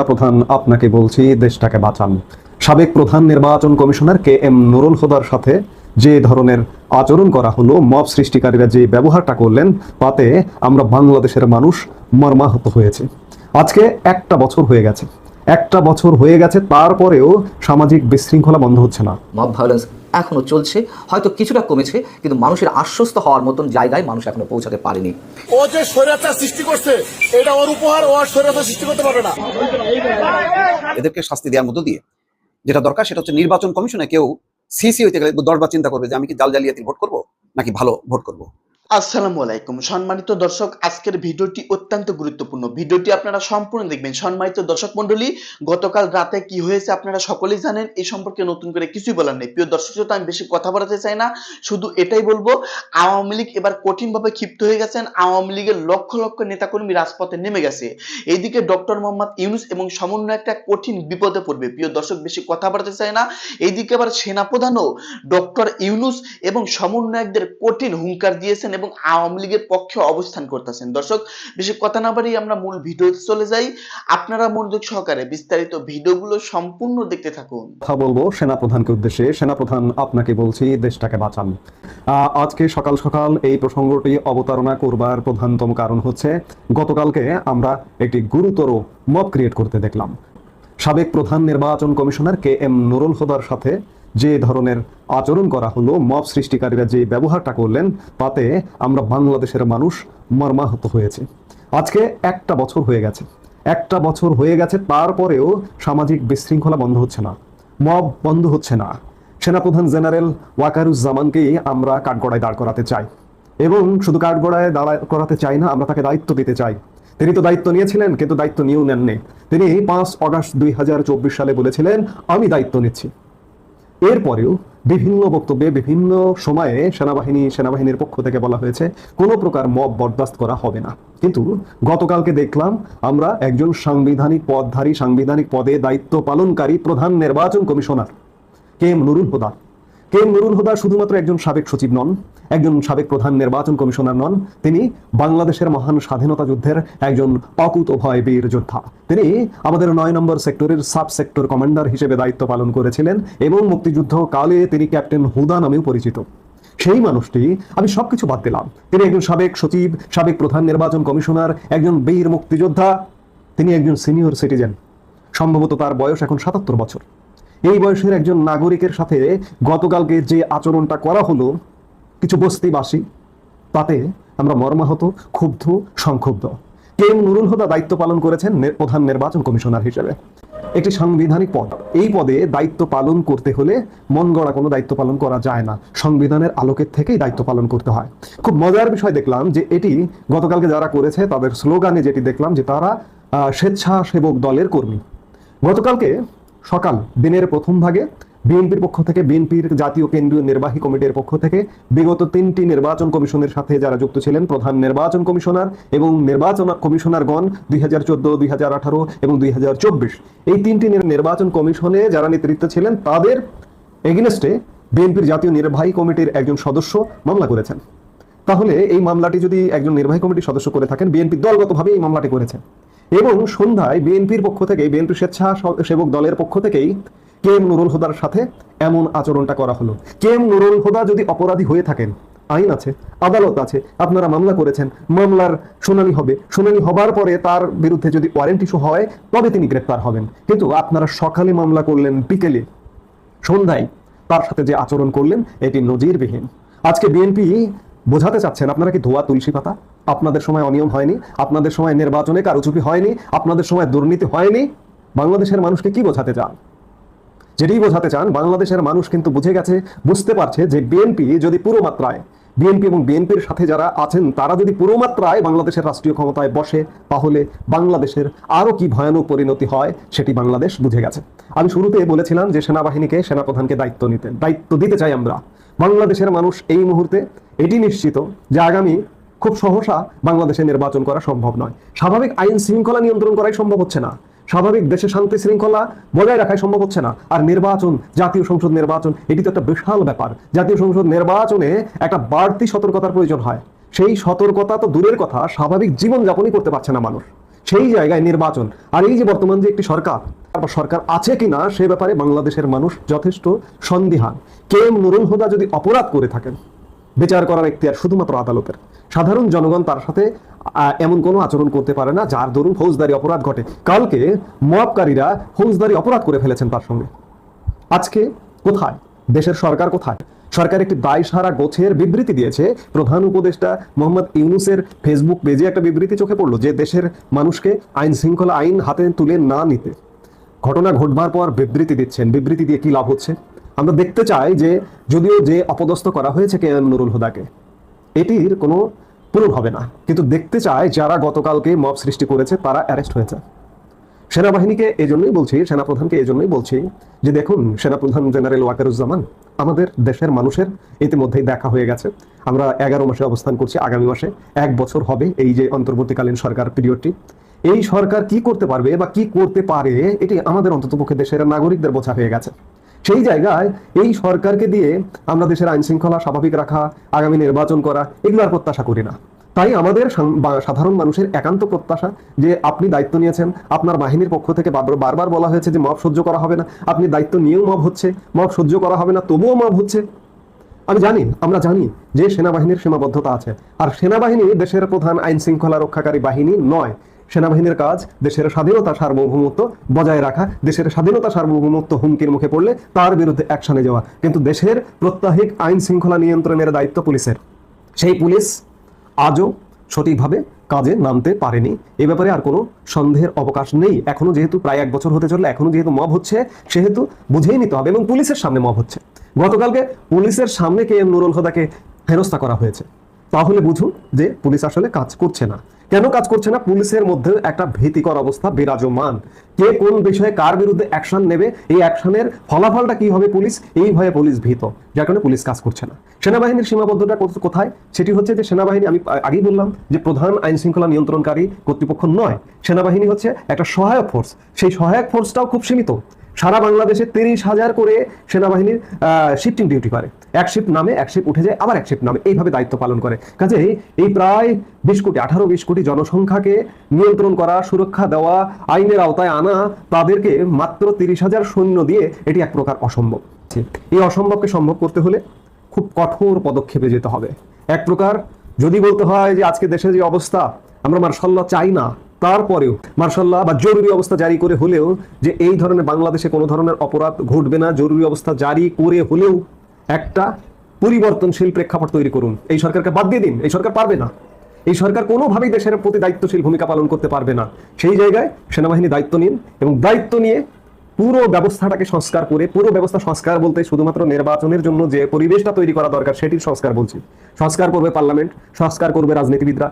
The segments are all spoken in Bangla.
সেনাপ্রধান আপনাকে বলছি দেশটাকে বাঁচান। সাবেক প্রধান নির্বাচন কমিশনার কে এম নুরুল হুদার সাথে যে ধরনের আচরণ করা হলো, মব সৃষ্টিকারীরা যে ব্যবহারটা করলেন, তাতে আমরা বাংলাদেশের মানুষ মর্মাহত হয়েছে। আজকে একটা বছর হয়ে গেছে। একটা বছর হয়ে গেছে, তারপরেও সামাজিক বিশৃঙ্খলা বন্ধ হচ্ছে না। মব ভায়োলেন্স এখনও চলছে। হয়তো কিছুটা কমেছে কিন্তু মানুষের আশ্বস্ত হওয়ার মতন জায়গায় মানুষ এখনও পৌঁছাতে পারেনি। ও যে স্বৈরাচার সৃষ্টি করছে এটা ওর উপহার ও আর স্বৈরাচার সৃষ্টি করতে পারবে না। এদেরকে শাস্তি দেওয়ার মধ্য দিয়ে যেটা দরকার সেটা হচ্ছে নির্বাচন কমিশনে কেউ সিসি হইতে গেলে দশবার চিন্তা করবে যে আমি কি জাল জালিয়াতি ভোট করব নাকি ভালো ভোট করব। আসসালামু আলাইকুম। সম্মানিত দর্শক আজকের ভিডিওটি অত্যন্ত গুরুত্বপূর্ণ। ভিডিওটি আপনারা সম্পূর্ণ দেখবেন। সম্মানিত দর্শক মন্ডলী গতকাল রাতে কি হয়েছে আপনারা সকলেই জানেন এই সম্পর্কে নতুন করে কিছুই বলার নেই। প্রিয় দর্শক শ্রোতা, আমি বেশি কথা বলাতে চাই না। শুধু এটাই বলব আওয়ামী লীগ এবার কঠিনভাবে ক্ষিপ্ত হয়ে গেছেন। আওয়ামী লীগের লক্ষ লক্ষ নেতাকর্মী রাজপথে নেমে গেছে। এইদিকে ডক্টর মোহাম্মদ ইউনুস এবং সমন্বয় একটা কঠিন বিপদে পড়বে। প্রিয় দর্শক বেশি কথা বলতে চাই না। এইদিকে আবার সেনাপ্রধানও ডক্টর ইউনুস এবং সমন্বয়কদের কঠিন হুঙ্কার দিয়েছেন এবং আওয়ামী লীগের পক্ষে অবস্থান করতেছেন। দর্শক, বেশি কথা না বাড়িয়ে আমরা মূল ভিডিওতে চলে যাই। আপনারা মনোযোগ সহকারে বিস্তারিত ভিডিওগুলো সম্পূর্ণ দেখতে থাকুন। কথা বলব সেনাপ্রধানকে উদ্দেশ্যে। সেনাপ্রধান, আপনাকে বলছি দেশটাকে বাঁচান। আজকে সকাল সকাল এই প্রসঙ্গটি অবতারণা করবার প্রধানতম কারণ হচ্ছে, গতকালকে আমরা একটি গুরুতর মব ক্রিয়েট করতে দেখলাম। সাবেক প্রধান নির্বাচন কমিশনার কে এম নুরুল হুদার সাথে যে ধরনের আচরণ করা হলো, মব সৃষ্টিকারীরা যে ব্যবহারটা করলেন, তাতে আমরা বাংলাদেশের মানুষ মর্মাহত হয়েছে। আজকে একটা বছর হয়ে গেছে। একটা বছর হয়ে গেছে, তারপরেও সামাজিক বিশৃঙ্খলা বন্ধ হচ্ছে না। মব বন্ধ হচ্ছে না। সেনাপ্রধান জেনারেল ওয়াকারুজ্জামানকেই আমরা কাঠগড়ায় দাঁড় করাতে চাই। এবং শুধু কাঠগড়ায় দাঁড় করাতে চাই না, আমরা তাকে দায়িত্ব দিতে চাই। তিনি তো দায়িত্ব নিয়েছিলেন, কিন্তু দায়িত্ব নিয়েও নেননি। তিনি পাঁচ অগাস্ট দুই হাজার চব্বিশ সালে বলেছিলেন, আমি দায়িত্ব নিচ্ছি। এরপরেও বিভিন্ন বক্তব্যে বিভিন্ন সময়ে সেনাবাহিনী সেনাবাহিনীর পক্ষ থেকে বলা হয়েছে, কোনো প্রকার মব বরদাস্ত করা হবে না। কিন্তু গতকালকে দেখলাম আমরা একজন সাংবিধানিক পদধারী, সাংবিধানিক পদে দায়িত্ব পালনকারী প্রধান নির্বাচন commissioner K M Nurul Huda কে নুরুল হুদা শুধুমাত্র একজন সাবেক সচিব নন, একজন সাবেক প্রধান নির্বাচন কমিশনার নন, তিনি বাংলাদেশের মহান স্বাধীনতা যুদ্ধের একজন অকুত ভয় বীর যোদ্ধা। তিনি আমাদের নয় নম্বর সেক্টরের সাব সেক্টর কমান্ডার হিসেবে দায়িত্ব পালন করেছিলেন এবং মুক্তিযুদ্ধ কালে তিনি ক্যাপ্টেন হুদা নামেও পরিচিত। সেই মানুষটি, আমি সবকিছু বাদ দিলাম। তিনি একজন সাবেক সচিব, সাবেক প্রধান নির্বাচন কমিশনার, একজন বীর মুক্তিযোদ্ধা, তিনি একজন সিনিয়র সিটিজেন। সম্ভবত তার বয়স এখন সাতাত্তর বছর। এই বয়সের একজন নাগরিকের সাথে গতকালকে যে আচরণটা করা হলো কিছু বস্তিবাসী, তাতে আমরা মর্মাহত, ক্ষুব্ধ, সংক্ষুব্ধ। কে এম নুরুল হুদা দায়িত্ব পালন করেছেন প্রধান নির্বাচন কমিশনার হিসেবে। একটি সাংবিধানিক পদ। এই পদে দায়িত্ব পালন করতে হলে মন গড়া কোনো দায়িত্ব পালন করা যায় না। সংবিধানের আলোকের থেকেই দায়িত্ব পালন করতে হয়। খুব মজার বিষয় দেখলাম যে এটি গতকালকে যারা করেছে, তাদের স্লোগানে যেটি দেখলাম যে তারা স্বেচ্ছাসেবক দলের কর্মী। গতকালকে সকাল দিনের প্রথম ভাগে, বিএনপির পক্ষ থেকে, বিএনপির জাতীয় কেন্দ্রীয় নির্বাহী কমিটির পক্ষ থেকে বিগত তিনটি নির্বাচন কমিশনের সাথে যারা যুক্ত ছিলেন, প্রধান নির্বাচন কমিশনার এবং নির্বাচন কমিশনারগণ দুই হাজার চোদ্দ, দুই হাজার আঠারো এবং দুই হাজার চব্বিশ। এই তিনটি নির্বাচন কমিশনে যারা নেতৃত্ব ছিলেন, তাদের এগেনস্টে বিএনপির জাতীয় নির্বাহী কমিটির একজন সদস্য মামলা করেছেন। তাহলে এই মামলাটি যদি একজন নির্বাহী কমিটির সদস্য করে থাকেন, বিএনপি দলগতভাবে এই মামলাটি করেছে। এবং সন্ধ্যায় বিএনপির পক্ষ থেকে, বিএনপি স্বেচ্ছা সেবক দলের পক্ষ থেকেই কে এম নুরুল হুদার সাথে এমন আচরণটা করা হলো। কে এম নুরুল হুদা যদি অপরাধী হয়ে থাকেন, আইন আছে, আদালত আছে, আপনারা মামলা করেছেন, মামলার শুনানি হবে, শুনানি হবার পরে তার বিরুদ্ধে যদি ওয়ারেন্ট ইস্যু হয়, তবে তিনি গ্রেপ্তার হবেন। কিন্তু আপনারা সকালে মামলা করলেন, বিকেলে, সন্ধ্যায় তার সাথে যে আচরণ করলেন, এটি নজিরবিহীন। আজকে বিএনপি বোঝাতে চাচ্ছেন, আপনারা কি ধোয়া তুলসী পাতা? আপনাদের সময় অনিয়ম হয়নি, আপনাদের সময় নির্বাচনে কারুচুপি হয়নি, আপনাদের সময় দুর্নীতি হয়নি। বাংলাদেশের মানুষকে কি বোঝাতে চান? যেটি বোঝাতে চান, বাংলাদেশের মানুষ কিন্তু বুঝে গেছে, বুঝতে পারছে যে বিএনপি যদি পুরো মাত্রায় বিএনপি এবং বিএনপির সাথে যারা আছেন, তারা যদি পুরো মাত্রায় বাংলাদেশের রাষ্ট্রীয় ক্ষমতায় বসে, তাহলে বাংলাদেশের আরও কি ভয়ানক পরিণতি হয়, সেটি বাংলাদেশ বুঝে গেছে। আমি শুরুতে বলেছিলাম যে সেনাবাহিনীকে, সেনাপ্রধানকে দায়িত্ব নিতে দায়িত্ব দিতে চাই আমরা। বাংলাদেশের মানুষ এই মুহূর্তে এটি নিশ্চিত যে আগামী খুব সহসা বাংলাদেশে নির্বাচন করা সম্ভব নয়। স্বাভাবিক আইন শৃঙ্খলা নিয়ন্ত্রণ করাই সম্ভব হচ্ছে না। স্বাভাবিক দেশে শান্তি শৃঙ্খলা বজায় রাখাই সম্ভব হচ্ছে না। আর নির্বাচন, জাতীয় সংসদ নির্বাচন, এটি তো একটা বিশাল ব্যাপার। জাতীয় সংসদ নির্বাচনে একটা বাড়তি সতর্কতার প্রয়োজন হয়। সেই সতর্কতা তো দূরের কথা, স্বাভাবিক জীবনযাপনই করতে পারছে না মানুষ। সেই জায়গায় নির্বাচন। আর এই যে বর্তমান যে একটি সরকার বা সরকার আছে কিনা সে ব্যাপারে বাংলাদেশের মানুষ যথেষ্ট সন্দিহান। কে এম নুরুল হুদা যদি অপরাধ করে থাকেন, বিচার করার এখতিয়ার শুধুমাত্র আদালতের। সাধারণ জনগণ তার সাথে এমন কোনো আচরণ করতে পারে না যার দরুন ফৌজদারি অপরাধ ঘটে। কালকে মবকারীরা ফৌজদারি অপরাধ করে ফেলেছেন তার সঙ্গে। আজকে কোথায়? দেশের সরকার কোথায়? সরকার একটি দায় সারা গোছের বিবৃতি দিয়েছে। প্রধান উপদেষ্টা মোহাম্মদ ইউনুসের ফেসবুক পেজে একটা বিবৃতি চোখে পড়ল যে দেশের মানুষকে আইন শৃঙ্খলা আইন হাতে তুলে না নিতে। ঘটনা ঘটবার পর বিবৃতি দিচ্ছেন। বিবৃতি দিয়ে কি লাভ হচ্ছে? আমরা দেখতে চাই যে, যদিও যে অপদস্থ করা হয়েছে কে এম নুরুল হুদাকে, এটির কোনো পূরণ হবে না। কিন্তু দেখতে চায় যারা গতকালকে মব সৃষ্টি করেছে, তারা অ্যারেস্ট হয়েছে। সেনাবাহিনীকে এই জন্যই বলছি, সেনাপ্রধানকে এই জন্যই বলছি যে দেখুন, সেনাপ্রধান জেনারেল ওয়াকারুজ্জামান, আমাদের দেশের মানুষের ইতিমধ্যেই দেখা হয়ে গেছে। আমরা এগারো মাসে অবস্থান করছি, আগামী মাসে এক বছর হবে এই যে অন্তর্বর্তীকালীন সরকার পিরিয়ডটি। এই সরকার কি করতে পারবে বা কি করতে পারে, এটি আমাদের অন্ততপক্ষে দেশের নাগরিকদের বোঝা হয়ে গেছে। সেই জায়গায় এই সরকারকে দিয়ে আমরা দেশের আইন শৃঙ্খলা স্বাভাবিক রাখা, আগামী নির্বাচন করা, এগুলো আর প্রত্যাশা করি না। তাই আমাদের সাধারণ মানুষের একান্ত প্রত্যাশা যে আপনি দায়িত্ব নিয়েছেন, আপনার বাহিনীর পক্ষ থেকে বারবার বলা হয়েছে যে মব সহ্য করা হবে না, আপনি দায়িত্ব নিয়েও মব হচ্ছে, মব সহ্য করা হবে না, তবুও মব হচ্ছে। আমি জানি, আমরা জানি যে সেনাবাহিনীর সীমাবদ্ধতা আছে। আর সেনাবাহিনী দেশের প্রধান আইন শৃঙ্খলা রক্ষাকারী বাহিনী নয়। সেনাবাহিনীর কাজ দেশের স্বাধীনতা সার্বভৌমত্ব বজায় রাখা, দেশের স্বাধীনতা সার্বভৌমত্ব হুমকির মুখে পড়লে তার বিরুদ্ধে অ্যাকশনে যাওয়া। কিন্তু দেশের প্রত্যাহিক আইন শৃঙ্খলা নিয়ন্ত্রণের দায়িত্ব পুলিশের। সেই পুলিশ আজও সঠিকভাবে কাজে নামতে পারেনি। এ ব্যাপারে আর কোনো সন্দেহের অবকাশ নেই। এখনও যেহেতু প্রায় এক বছর হতে চললে, এখনও যেহেতু মব হচ্ছে, সেহেতু বুঝেই নিতে হবে এবং পুলিশের সামনে মব হচ্ছে। গতকালকে পুলিশের সামনে কে এম নুরুল হদাকে হেনস্থা করা হয়েছে। তাহলে বুঝুন যে পুলিশ আসলে কাজ করছে না। কেন কাজ করছে না? পুলিশের মধ্যে একটা ভীতিকর অবস্থা, বিরাজমান। কে কোন বিষয়ে কার বিরুদ্ধে অ্যাকশন নেবে, এই অ্যাকশনের ফলাফলটা কি হবে পুলিশ? এই ভয়ে পুলিশ ভীত। যার কারণে পুলিশ কাজ করছে না। সেনাবাহিনীর সীমাবদ্ধতা কোথায়? সেটি হচ্ছে যে সেনাবাহিনী, আমি আগেই বললাম যে প্রধান আইন শৃঙ্খলা নিয়ন্ত্রণকারী কর্তৃপক্ষ নয়। সেনাবাহিনী হচ্ছে একটা সহায়ক ফোর্স সেই সহায়ক ফোর্সটাও খুব সীমিত। সারা বাংলাদেশে তিরিশ হাজার করে সেনাবাহিনীর শিফটিং ডিউটি করে এক শিফট নামে, এক শিফট উঠে যায়, আবার এক শিফট নামে। এইভাবে দায়িত্ব পালন করে। কাজেই এই প্রায় বিশ কোটি, আঠারো বিশ কোটি জনসংখ্যাকে নিয়ন্ত্রণ করা, সুরক্ষা দেওয়া, আইনের আওতায় আনা, তাদেরকে মাত্র তিরিশ হাজার সৈন্য দিয়ে এটি এক প্রকার অসম্ভব। এই অসম্ভবকে সম্ভব করতে হলে খুব কঠোর পদক্ষেপে যেতে হবে। এক প্রকার যদি বলতে হয় যে আজকে দেশের যে অবস্থা, আমরা মার্শাল্লাহ চাই না। তারপরেও, মার্শাল্লাহ, বা জরুরি অবস্থা জারি করে হলেও যে এই ধরনের বাংলাদেশে কোনো ধরনের অপরাধ ঘটবে না, জরুরি অবস্থা জারি করে হলেও একটা পরিবর্তনশীল প্রেক্ষাপট তৈরি করুন। এই সরকারকে বাদ দিয়ে দিন, এই সরকার পারবে না। এই সরকার কোনোভাবেই দেশের প্রতি দায়িত্বশীল ভূমিকা পালন করতে পারবে না। সেই জায়গায় সেনাবাহিনী দায়িত্ব নিন এবং দায়িত্ব নিয়ে পুরো ব্যবস্থাটাকে সংস্কার করে, পুরো ব্যবস্থা সংস্কার বলতে শুধুমাত্র নির্বাচনের জন্য যে পরিবেশটা তৈরি করা দরকার সেটির সংস্কার বলছি। সংস্কার করবে পার্লামেন্ট, সংস্কার করবে রাজনীতিবিদরা,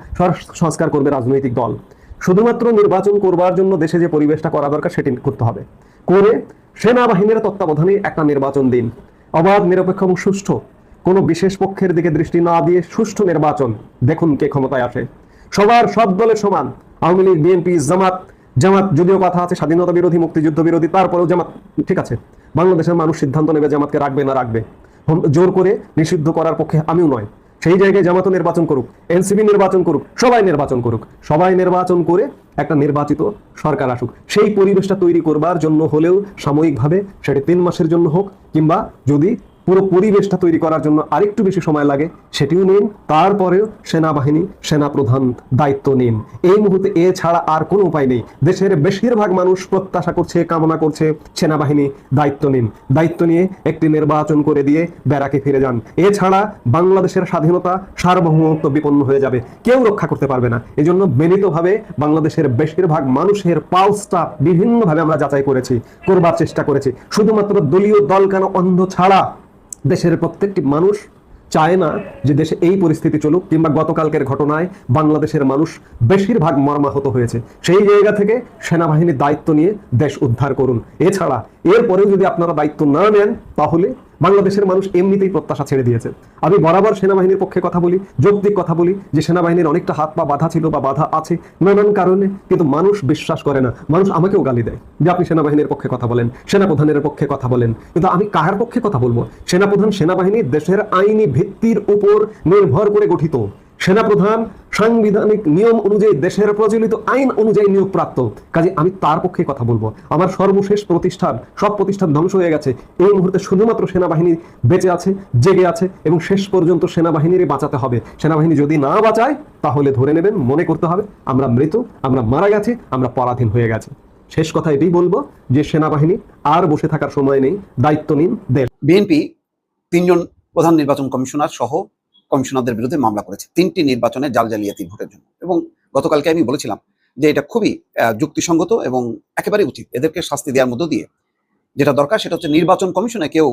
সংস্কার করবে রাজনৈতিক দল। শুধুমাত্র নির্বাচন করবার জন্য দেশে যে পরিবেশটা করা দরকার সেটি করতে হবে। করে সেনাবাহিনীর তত্ত্বাবধানে একটা নির্বাচন দিন। অবাধ, নিরপেক্ষ এবং সুষ্ঠু। কোনো বিশেষ পক্ষের দিকে দৃষ্টি না দিয়ে সুষ্ঠু নির্বাচন। দেখুন কে ক্ষমতায় আসে। সবার সব দলের সমান। আওয়ামী লীগ, বিএনপি, জামাত। জামাত যদিও কথা আছে, স্বাধীনতা বিরোধী, মুক্তিযুদ্ধ বিরোধী, তারপরেও জামাত, ঠিক আছে। বাংলাদেশের মানুষ সিদ্ধান্ত নেবে জামাতকে রাখবে না রাখবে। জোর করে নিষিদ্ধ করার পক্ষে আমিও নয়। সেই জায়গায় জামাতও নির্বাচন করুক, এনসিপি নির্বাচন করুক, সবাই নির্বাচন করুক, সবাই নির্বাচন করে একটা নির্বাচিত সরকার আসুক। সেই পরিবেশটা তৈরি করবার জন্য হলেও সাময়িকভাবে সেটা তিন মাসের জন্য হোক কিংবা যদি পুরো পরিবেশটা তৈরি করার জন্য আরেকটু বেশি সময় লাগে, সেটিও নিন। তারপরেও সেনাবাহিনী, সেনাপ্রধান দায়িত্ব নিন। এই মুহূর্তে এ ছাড়া আর কোনো উপায় নেই। দেশের বেশিরভাগ মানুষ প্রত্যাশা করছে, কামনা করছে, সেনাবাহিনী দায়িত্ব নিন। দায়িত্ব নিয়ে একটি নির্বাচন করে দিয়ে ব্যারাকে ফিরে যান। এছাড়া বাংলাদেশের স্বাধীনতা সার্বভৌমত্ব বিপন্ন হয়ে যাবে। কেউ রক্ষা করতে পারবে না। এই জন্য মিলিতভাবে বাংলাদেশের বেশিরভাগ মানুষের পালসটা বিভিন্নভাবে আমরা যাচাই করেছি, করবার চেষ্টা করেছি। শুধুমাত্র দলীয় দল কেন অন্ধ ছাড়া দেশের প্রত্যেকটি মানুষ চায় না যে দেশে এই পরিস্থিতি চলুক কিংবা গতকালকের ঘটনায় বাংলাদেশের মানুষ বেশিরভাগ মর্মাহত হয়েছে। সেই জায়গা থেকে সেনাবাহিনীর দায়িত্ব নিয়ে দেশ উদ্ধার করুন। এছাড়া এরপরেও যদি আপনারা দায়িত্ব না নেন, তাহলে বাংলাদেশের মানুষ এমনিতেই প্রত্যাশা ছেড়ে দিয়েছে। আমি বরাবর সেনাবাহিনীর পক্ষে কথা বলি, যৌক্তিক কথা বলি যে সেনাবাহিনীর অনেকটা হাত পা বাধা ছিল বা বাধা আছে নানান কারণে, কিন্তু মানুষ বিশ্বাস করে না। মানুষ আমাকেও গালি দেয় যে আপনি সেনাবাহিনীর পক্ষে কথা বলেন, সেনাপ্রধানের পক্ষে কথা বলেন। কিন্তু আমি কাহার পক্ষে কথা বলব? সেনাপ্রধান সেনাবাহিনী দেশের আইনি ভিত্তির উপর নির্ভর করে গঠিত। সেনাপ্রধান, সাংবিধানিক নিয়ম অনুযায়ী দেশের প্রচলিত আইন অনুযায়ী নিয়োগপ্রাপ্ত। কাজে আমি তার পক্ষে কথা বলব। আমার সর্বশেষ প্রতিষ্ঠান, সব প্রতিষ্ঠান ধ্বংস হয়ে গেছে। এই মুহূর্তে শুধুমাত্র সেনাবাহিনী বেঁচে আছে, জেগে আছে এবং শেষ পর্যন্ত সেনাবাহিনীর বাঁচাতে হবে। সেনাবাহিনী যদি না বাঁচায়, তাহলে ধরে নেবেন, মনে করতে হবে, আমরা মৃত, আমরা মারা গেছি, আমরা পরাধীন হয়ে গেছে। শেষ কথা এটাই বলব যে সেনাবাহিনী আর বসে থাকার সময় নেই। দায়িত্ব নিন দেশ। বিএনপি তিনজন প্রধান নির্বাচন কমিশনার সহ কমিশনারদের বিরুদ্ধে মামলা করেছে। তিনটি নির্বাচনে জাল জালিয়াতি ভোটের জন্য। এবং গতকালকে আমি বলেছিলাম যে এটা খুবই যুক্তিসঙ্গত এবং একেবারে উচিত। এদেরকে শাস্তি দেওয়ার মধ্য দিয়ে যেটা দরকার সেটা হচ্ছে নির্বাচন কমিশনে কেউ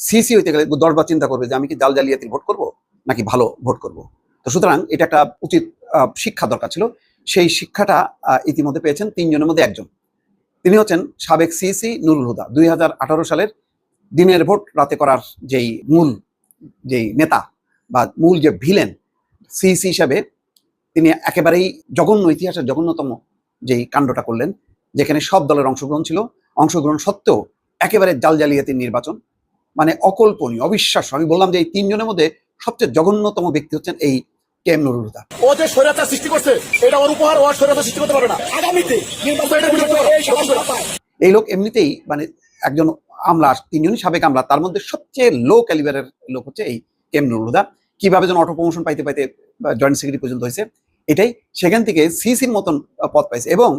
সিসি হইতে গেলে দশবার চিন্তা করবে যে আমি কি জাল জালিয়াতির ভোট করব নাকি ভালো ভোট করব। তো সুতরাং এটা একটা উচিত শিক্ষা দরকার ছিল। সেই শিক্ষাটা ইতিমধ্যে পেয়েছেন তিনজনের মধ্যে একজন। তিনি হচ্ছেন সাবেক সিসি নুরুল হুদা। দুই হাজার আঠারো সালের দিনের ভোট রাতে করার যেই মূল, যেই নেতা বা মূল যে ভিলেন সিসি হিসাবে তিনি একেবারেই জঘন্য ইতিহাসের জঘন্যতম যেই কাণ্ডটা করলেন যেখানে সব দলের অংশগ্রহণ ছিল। অংশগ্রহণ সত্ত্বেও একেবারে জাল জালিয়াতির নির্বাচন। মানে অকল্পনীয় অবিশ্বাস্য। আমি বললাম যে এই তিনজনের মধ্যে সবচেয়ে জঘন্যতম ব্যক্তি হচ্ছেন এই কে এম নুরুল হুদা। ও যে স্বৈরাচার সৃষ্টি করছে এটা ওর উপহার ও স্বৈরাচার সৃষ্টি করতে পারে না। আগামীতে নির্বাচন এটার বিরুদ্ধে করো। এই লোক এমনিতেই মানে একজন আমলা তিনজনই সাবেক আমলা তার মধ্যে সবচেয়ে লো ক্যালিবারের লোক হচ্ছে এই কেম নুরুল হুদা। কীভাবে যেন অটো প্রমোশন পাইতে পাইতে জয়েন্ট সেক্রেটারি পর্যন্ত হয়েছে এটাই সেখান থেকে সিসির মতন পদ পাইছে। এবং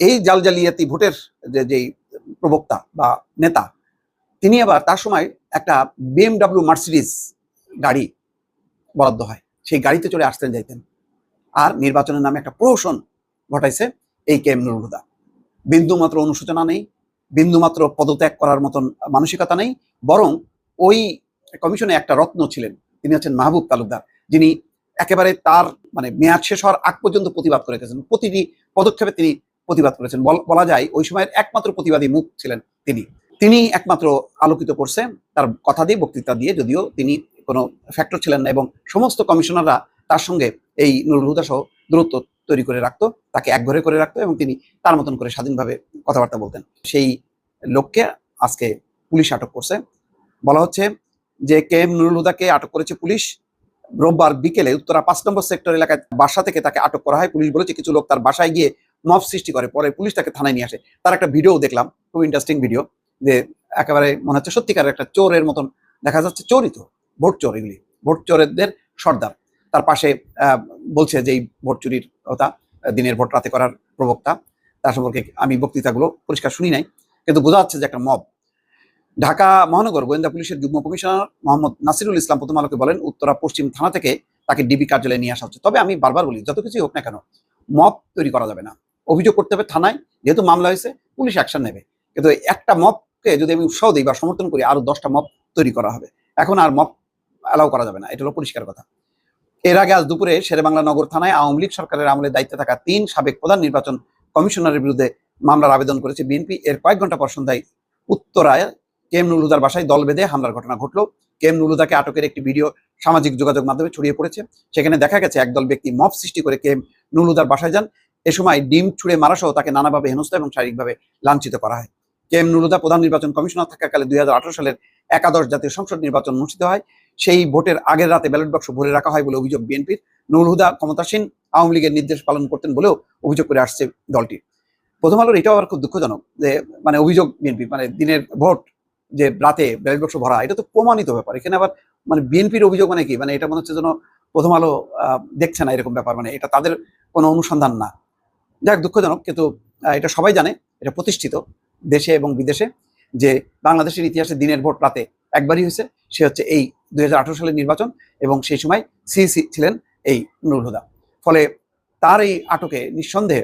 এই জাল জালিয়াতি ভোটের যে, যেই প্রবক্তা বা নেতা, তিনি আবার তার সময় একটা বিএমডাব্লিউ মার্সিডিস গাড়ি বরাদ্দ হয়। সেই গাড়িতে চলে আসতেন, যাইতেন। আর নির্বাচনের নামে একটা প্রহসন ঘটাইছে এই কে এম নুরুল হুদা। বিন্দু মাত্র অনুশোচনা নেই বিন্দুমাত্র পদত্যাগ করার মতন মানসিকতা নেই, বরং ওই কমিশনে একটা রত্ন ছিলেন। তিনি হচ্ছেন মাহবুব তালুকদার, যিনি একেবারে তার মানে মেয়াদ শেষ হওয়ার আগ পর্যন্ত প্রতিবাদ করে গেছেন। প্রতিটি পদক্ষেপে তিনি প্রতিবাদ করেছেন। বল- যায় ওই সময়ের একমাত্র প্রতিবাদী মুখ ছিলেন তিনি। তিনি একমাত্র আলোকিত করছে তার কথা দিয়ে, বক্তৃতা দিয়ে, যদিও তিনি কোনো ফ্যাক্টর ছিলেন না এবং সমস্ত কমিশনাররা তার সঙ্গে এই নুরুল হুদা সহ দূরত্ব তৈরি করে রাখতো, তাকে একঘরে করে রাখতো এবং তিনি তার মতন করে স্বাধীনভাবে কথাবার্তা বলতেন। সেই লোককে আজকে পুলিশ আটক করছে। বলা হচ্ছে যে কে এম নুরুল হুদাকে আটক করেছে পুলিশ রোববার বিকেলে উত্তরা পাঁচ নম্বর সেক্টর এলাকায় বাসা থেকে তাকে আটক করা হয়। পুলিশ বলেছে কিছু লোক তার বাসায় গিয়ে মব সৃষ্টি করে, পরে পুলিশ তাকে থানায় নিয়ে আসে। তার একটা ভিডিও দেখলাম, খুব ইন্টারেস্টিং ভিডিও যে একেবারে মনে হচ্ছে সত্যিকার একটা চোরের মতন দেখা যাচ্ছে, চোরই তো, ভোট চোর এগুলি, ভোট চোরেদের সর্দার। তার পাশে বলছে যে এই ভোট চুরির কথা, দিনের ভোট রাতে করার প্রবক্তা। তার সম্পর্কে আমি বক্তৃতাগুলো পরিষ্কার শুনি নাই, কিন্তু বোঝা যাচ্ছে যে একটা মব। ঢাকা মহানগর গোয়েন্দা পুলিশের যুগ্ম কমিশনার মোহাম্মদ নাসিরুল ইসলাম প্রথম আলোকে বলেন, উত্তরা পশ্চিম থানা থেকে তাকে ডিবি কার্যালয়ে নিয়ে আসা হচ্ছে। তবে আমি বারবার বলি, যত কিছুই হোক না কেন মব তৈরি করা যাবে না। অভিযোগ করতে হবে থানায়, যেহেতু মামলা হয়েছে, পুলিশ অ্যাকশন নেবে। কিন্তু একটা মপকে যদি আমি উৎসাহ দিই বা সমর্থন করি, আরও দশটা মপ তৈরি করা হবে। এখন আর মপ অ্যালাউ করা যাবে না, এটা হলো পরিষ্কার কথা। এর আগে আজ দুপুরে শেরেবাংলা নগর থানায় আওয়ামী লীগ সরকারের আমলে দায়িত্বে থাকা তিন সাবেক প্রধান নির্বাচন কমিশনারের বিরুদ্ধে মামলার আবেদন করেছে বিএনপি। এর কয়েক ঘণ্টা পর সন্ধ্যায় উত্তরায় কে এম নুরুদার বাসায় দল বেঁধে হামলার ঘটনা ঘটলো। কে এম নুরুদাকে আটকের একটি ভিডিও সামাজিক যোগাযোগ মাধ্যমে ছড়িয়ে পড়েছে। সেখানে দেখা গেছে একদল ব্যক্তি মব সৃষ্টি করে কে এম নুরুদার বাসায় যান। এ সময় ডিম ছুঁড়ে মারা সহ তাকে নানাভাবে হেনস্থা এবং শারীরিকভাবে লাঞ্ছিত করা হয়। কে এম নুরুদা প্রধান নির্বাচন কমিশনার থাকাকালে দুই হাজার সালের একাদশ জাতীয় সংসদ নির্বাচন অনুষ্ঠিত হয়। সেই ভোটের আগের রাতে ব্যালট বাক্স ভরে রাখা হয় বলে অভিযোগ বিএনপির। নুরুল ক্ষমতাসীন আওয়ামী লীগের নির্দেশ পালন করতেন বলেও অভিযোগ করে আসছে দলটি প্রথম আলোর এটাও আবার খুব দুঃখজনক যে মানে অভিযোগ বিএনপি মানে দিনের ভোট যে রাতে ব্যালট বাক্স ভরা, এটা তো প্রমাণিত ব্যাপার। এখানে আবার মানে বিএনপির অভিযোগ মানে কি? মানে এটা মনে হচ্ছে যেন প্রথম আলো দেখছে না এরকম ব্যাপার। মানে এটা তাদের কোনো অনুসন্ধান না। যাক, দুঃখজনক, কিন্তু এটা সবাই জানে, এটা প্রতিষ্ঠিত দেশে এবং বিদেশে যে বাংলাদেশের ইতিহাসে দিনের ভোট রাতে একবারই হয়েছে। সে হচ্ছে এই দুই হাজার আঠারো সালের নির্বাচন এবং সেই সময় সিসি ছিলেন এই নুরুল হুদা। ফলে তার এই আটকে নিঃসন্দেহে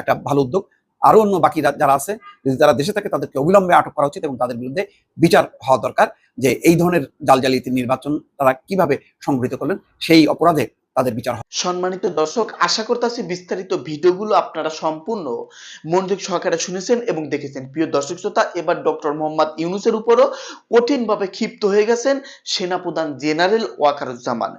একটা ভালো উদ্যোগ। আরও অন্য বাকি যারা আছে, যদি তারা দেশে থাকে, তাদেরকে অবিলম্বে আটক করা উচিত এবং তাদের বিরুদ্ধে বিচার হওয়া দরকার যে এই ধরনের জালজালিতে নির্বাচন তারা কীভাবে সংগঠিত করলেন, সেই অপরাধে তাদের বিচার হয় সম্মানিত দর্শক, আশা করতেছি বিস্তারিত ভিডিওগুলো আপনারা সম্পূর্ণ মনোযোগ সহকারে শুনেছেন এবং দেখেছেন। প্রিয় দর্শক শ্রোতা, এবার ডক্টর মোহাম্মদ ইউনুসের উপরও কঠিনভাবে ক্ষিপ্ত হয়ে গেছেন সেনাপ্রধান জেনারেল ওয়াকারুজ্জামান।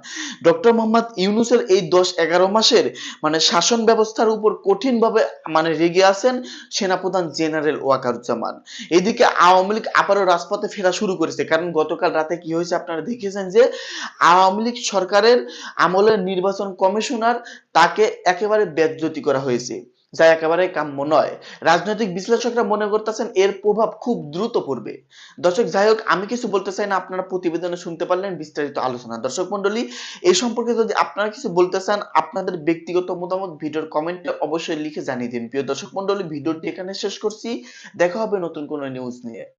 ডক্টর মোহাম্মদ ইউনুসের এই দশ এগারো মাসের মানে শাসন ব্যবস্থার উপর কঠিনভাবে মানে রেগে আছেন সেনাপ্রধান জেনারেল ওয়াকারুজ্জামান। এদিকে আওয়ামী লীগ আবারও রাজপথে ফেরা শুরু করেছে। কারণ গতকাল রাতে কি হয়েছে আপনারা দেখেছেন যে আওয়ামী লীগ সরকারের আমলের নির্বাচন কমিশনার তাকে একেবারে বেজ্জতি করা হয়েছে, যা একেবারে কাম্য নয়। রাজনৈতিক বিশ্লেষকরা মনে করতেছেন এর প্রভাব খুব দ্রুত পড়বে। দর্শক, যাই হোক, আমি কিছু বলতে চাই না, আপনারা প্রতিবেদনে শুনতে পারলেন বিস্তারিত আলোচনা। দর্শক মন্ডলী এই সম্পর্কে যদি আপনারা কিছু বলতে চান, আপনাদের ব্যক্তিগত মতামত ভিডিওর কমেন্টে অবশ্যই লিখে জানিয়ে দিন। প্রিয় দর্শক মন্ডলী ভিডিওটি এখানে শেষ করছি। দেখা হবে নতুন কোনো নিউজ নিয়ে।